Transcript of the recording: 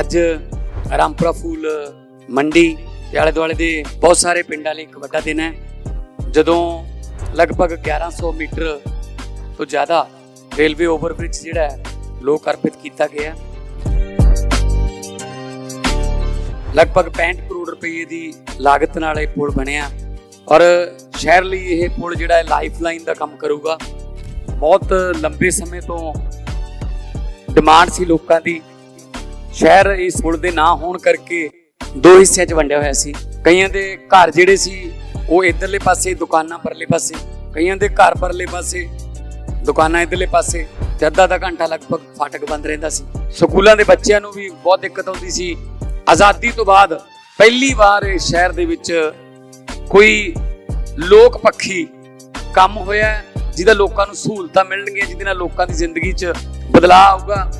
ਅੱਜ ਰਾਮਪੁਰਾ ਫੂਲ, ਮੰਡੀ ਤੇ ਆਲੇ ਦੁਆਲੇ ਦੇ ਬਹੁਤ ਸਾਰੇ ਪਿੰਡਾਂ ਲਈ ਇੱਕ ਵੱਡਾ ਦਿਨ ਹੈ। ਜਦੋਂ ਲਗਭਗ 1100 ਮੀਟਰ ਤੋਂ ਜ਼ਿਆਦਾ ਰੇਲਵੇ ਓਵਰਬ੍ਰਿਜ ਜਿਹੜਾ ਹੈ, ਲੋਕ ਅਰਪਿਤ ਕੀਤਾ ਗਿਆ ਲਗਭਗ 65 ਕਰੋੜ ਰੁਪਏ ਦੀ ਲਾਗਤ ਨਾਲ ਇਹ ਪੁਲ ਬਣਿਆ। ਔਰ ਸ਼ਹਿਰ ਲਈ ਇਹ ਪੁਲ ਜਿਹੜਾ ਹੈ, ਲਾਈਫਲਾਈਨ ਦਾ ਕੰਮ ਕਰੂਗਾ। ਬਹੁਤ ਲੰਬੇ ਸਮੇਂ ਤੋਂ ਡਿਮਾਂਡ ਸੀ ਲੋਕਾਂ ਦੀ। ਸ਼ਹਿਰ ਇਸ ਪੁਲ ਦੇ ਨਾ ਹੋਣ ਕਰਕੇ ਦੋ ਹਿੱਸਿਆਂ 'ਚ ਵੰਡਿਆ ਹੋਇਆ ਸੀ। ਕਈਆਂ ਦੇ ਘਰ ਜਿਹੜੇ ਸੀ, ਉਹ ਇਧਰਲੇ ਪਾਸੇ, ਦੁਕਾਨਾਂ ਪਰਲੇ ਪਾਸੇ, ਕਈਆਂ ਦੇ ਘਰ ਪਰਲੇ ਪਾਸੇ, ਦੁਕਾਨਾਂ ਇਧਰਲੇ ਪਾਸੇ, ਤੇ ਅੱਧਾ ਅੱਧਾ ਘੰਟਾ ਲਗਭਗ ਫਾਟਕ ਬੰਦ ਰਹਿੰਦਾ ਸੀ। ਸਕੂਲਾਂ ਦੇ ਬੱਚਿਆਂ ਨੂੰ ਵੀ ਬਹੁਤ ਦਿੱਕਤ ਆਉਂਦੀ ਸੀ। ਆਜ਼ਾਦੀ ਤੋਂ ਬਾਅਦ ਪਹਿਲੀ ਵਾਰ ਇਸ ਸ਼ਹਿਰ ਦੇ ਵਿੱਚ ਕੋਈ ਲੋਕ ਪੱਖੀ ਕੰਮ ਹੋਇਆ ਜਿਹਦਾ ਲੋਕਾਂ ਨੂੰ ਸਹੂਲਤਾਂ ਮਿਲਣਗੀਆਂ, ਜਿਹਦੇ ਨਾਲ ਲੋਕਾਂ ਦੀ ਜ਼ਿੰਦਗੀ 'ਚ ਬਦਲਾਅ ਆਊਗਾ।